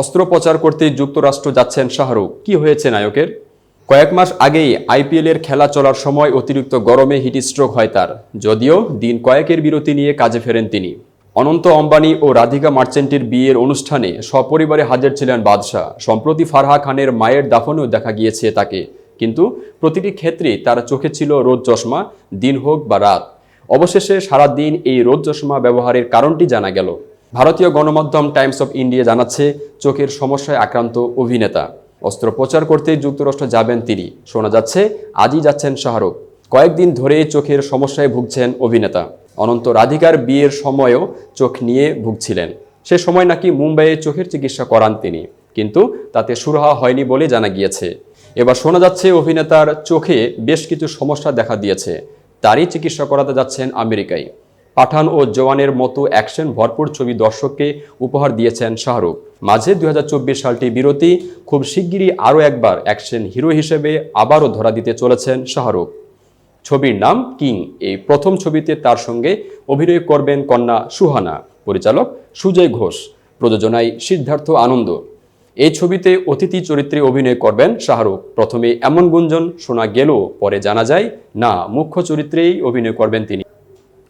অস্ত্রোপচার করতে যুক্তরাষ্ট্র যাচ্ছেন শাহরুখ। কি হয়েছে নায়কের? কয়েক মাস আগেই আইপিএলের খেলা চলার সময় অতিরিক্ত গরমে হিট স্ট্রোক হয় তার। যদিও দিন কয়েকের বিরতি নিয়ে কাজে ফেরেন তিনি। অনন্ত অম্বানি ও রাধিকা মার্চেন্টের বিয়ের অনুষ্ঠানে সপরিবারে হাজির ছিলেন বাদশাহ। সম্প্রতি ফারহা খানের মায়ের দাফনেও দেখা গিয়েছে তাকে। কিন্তু প্রতিটি ক্ষেত্রেই তার চোখে ছিল রোদ চশমা, দিন হোক বা রাত। অবশেষে সারা দিন এই রোদ চশমা ব্যবহারের কারণটি জানা গেল। ভারতীয় গণমাধ্যম টাইমস অফ ইন্ডিয়া জানাচ্ছে, চোখের সমস্যায় আক্রান্ত অভিনেতা। অস্ত্রোপচার করতে যুক্তরাষ্ট্র যাবেন তিনি। শোনা যাচ্ছে, আজই যাচ্ছেন শাহরুখ। কয়েকদিন ধরে চোখের সমস্যায় ভুগছেন অভিনেতা। অনন্ত রাধিকার বিয়ের সময়ও চোখ নিয়ে ভুগছিলেন। সে সময় নাকি মুম্বাইয়ে চোখের চিকিৎসা করান তিনি। কিন্তু তাতে সুরাহা হয়নি বলে জানা গিয়েছে। এবার শোনা যাচ্ছে, অভিনেতার চোখে বেশ কিছু সমস্যা দেখা দিয়েছে। তারই চিকিৎসা করাতে যাচ্ছেন আমেরিকায়। পাঠান ও জওয়ানের মতো অ্যাকশন ভরপুর ছবি দর্শককে উপহার দিয়েছেন শাহরুখ। মাঝে দুই হাজার চব্বিশ সালটি বিরতি, খুব শিগগিরই আরও একবার অ্যাকশন হিরো হিসেবে আবারও ধরা দিতে চলেছেন শাহরুখ। ছবির নাম কিং। এই প্রথম ছবিতে তার সঙ্গে অভিনয় করবেন কন্যা সুহানা, পরিচালক সুজয় ঘোষ, প্রযোজনায় সিদ্ধার্থ আনন্দ। এই ছবিতে অতিথি চরিত্রে অভিনয় করবেন শাহরুখ। প্রথমে এমন গুঞ্জন শোনা গেলেও পরে জানা যায়, না, মুখ্য চরিত্রেই অভিনয় করবেন তিনি।